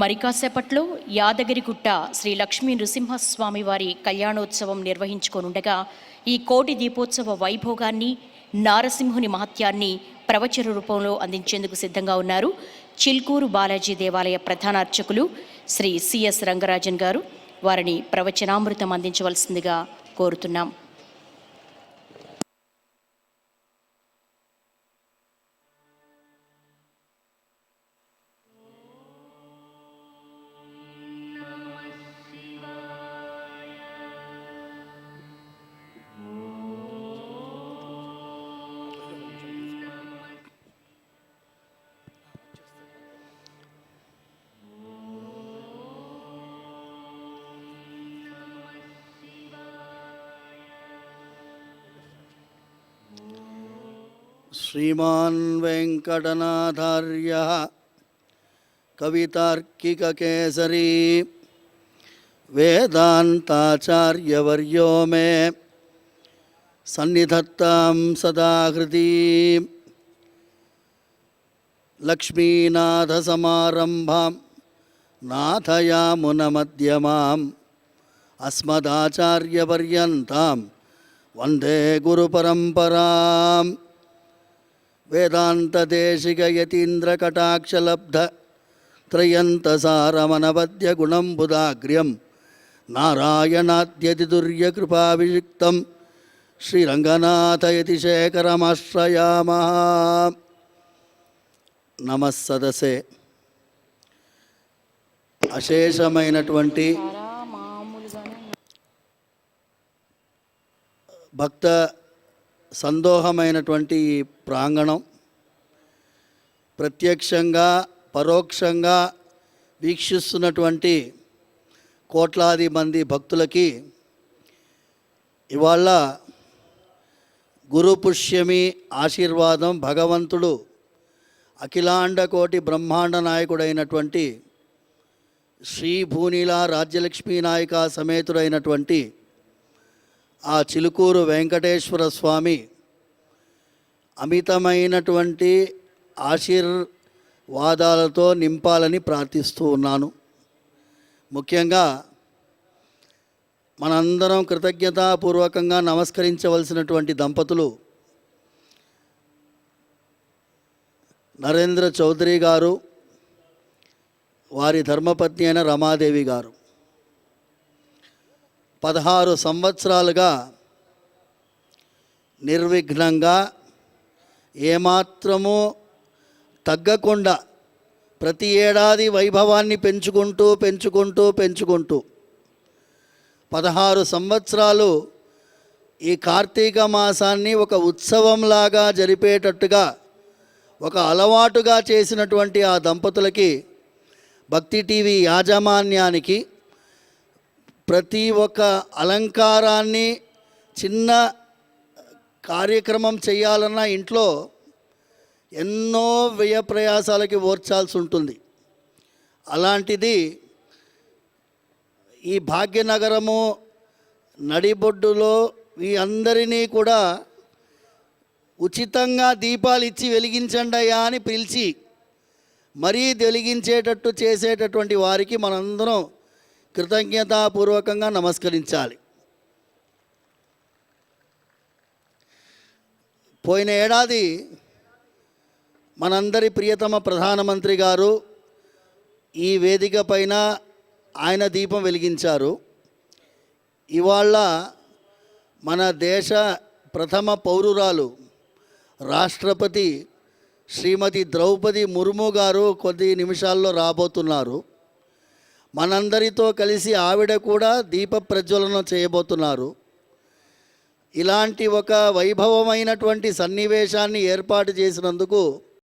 మరి కాసేపట్లో యాదగిరిగుట్ట శ్రీ లక్ష్మీ నృసింహస్వామి వారి కళ్యాణోత్సవం నిర్వహించుకోనుండగా ఈ కోటి దీపోత్సవ వైభోగాన్ని నారసింహుని మహత్యాన్ని ప్రవచన రూపంలో అందించేందుకు సిద్ధంగా ఉన్నారు చిల్కూరు బాలాజీ దేవాలయ ప్రధాన అర్చకులు శ్రీ సిఎస్ రంగరాజన్ గారు. వారిని ప్రవచనామృతం అందించవలసిందిగా కోరుతున్నాం. श्रीमान् वेङ्कटनाथार्यः कवितार्किककेसरी मे सन्निधत्तां सदा लक्ष्मीनाथ हृदि लक्ष्मीनाथसमारम्भां नाथयामुनमध्यमाम् अस्मदाचार्यपर्यन्तां वंदे गुरुपरम्पराम्। వేదాంతదేశిక యతీంద్రకటాక్షలబ్ధ వేదాంతదేశికయతీంద్రకటాక్షలబ్ధ త్రయంతసారమనపద్యగుణంబుదాగ్ర్యం నారాయణాద్యతిదుర్యకృపాభిషిక్తం శ్రీరంగనాథయతి శేఖరమాశ్రయామ నమస్సదసే అశేషమైనటువంటి భక్త సందోహమైనటువంటి ఈ ప్రాంగణం. ప్రత్యక్షంగా పరోక్షంగా వీక్షిస్తున్నటువంటి కోట్లాది మంది భక్తులకి ఇవాళ గురుపుష్యమి ఆశీర్వాదం భగవంతుడు అఖిలాండ కోటి బ్రహ్మాండ నాయకుడైనటువంటి శ్రీ భూనీల రాజ్యలక్ష్మీ నాయక సమేతుడైనటువంటి ఆ చిలుకూరు వెంకటేశ్వర స్వామి అమితమైనటువంటి ఆశీర్వాదాలతో నింపాలని ప్రార్థిస్తూ ఉన్నాను. ముఖ్యంగా మనందరం కృతజ్ఞతాపూర్వకంగా నమస్కరించవలసినటువంటి దంపతులు నరేంద్ర చౌదరి గారు వారి ధర్మపత్ని అయిన రమాదేవి గారు. పదహారు సంవత్సరాలుగా నిర్విఘ్నంగా ఏమాత్రము తగ్గకుండా ప్రతి ఏడాది వైభవాన్ని పెంచుకుంటూ పెంచుకుంటూ పెంచుకుంటూ పదహారు సంవత్సరాలు ఈ కార్తీక మాసాన్ని ఒక ఉత్సవంలాగా జరిపేటట్టుగా ఒక అలవాటుగా చేసినటువంటి ఆ దంపతులకి భక్తి టీవీ యాజమాన్యానికి ప్రతి ఒక్క అలంకారాన్ని చిన్న కార్యక్రమం చేయాలన్న ఇంట్లో ఎన్నో వ్యయ ప్రయాసాలకి ఓర్చాల్సి ఉంటుంది. అలాంటిది ఈ భాగ్యనగరము నడిబొడ్డులో ఈ అందరినీ కూడా ఉచితంగా దీపాలు ఇచ్చి వెలిగించండి అయ్యా అని పిలిచి మరీ వెలిగించేటట్టు చేసేటటువంటి వారికి మనందరం కృతజ్ఞతాపూర్వకంగా నమస్కరించాలి. పోయిన ఏడాది మనందరి ప్రియతమ ప్రధానమంత్రి గారు ఈ వేదిక పైన ఆయన దీపం వెలిగించారు. ఇవాళ మన దేశ ప్రథమ పౌరురాలు రాష్ట్రపతి శ్రీమతి ద్రౌపది ముర్ము గారు కొద్ది నిమిషాల్లో రాబోతున్నారు. మనందరితో కలిసి ఆవిడ కూడా దీప ప్రజ్వలన చేయబోతున్నారు. ఇలాంటి ఒక వైభవమైనటువంటి సన్నివేశాన్ని ఏర్పాటు చేసినందుకు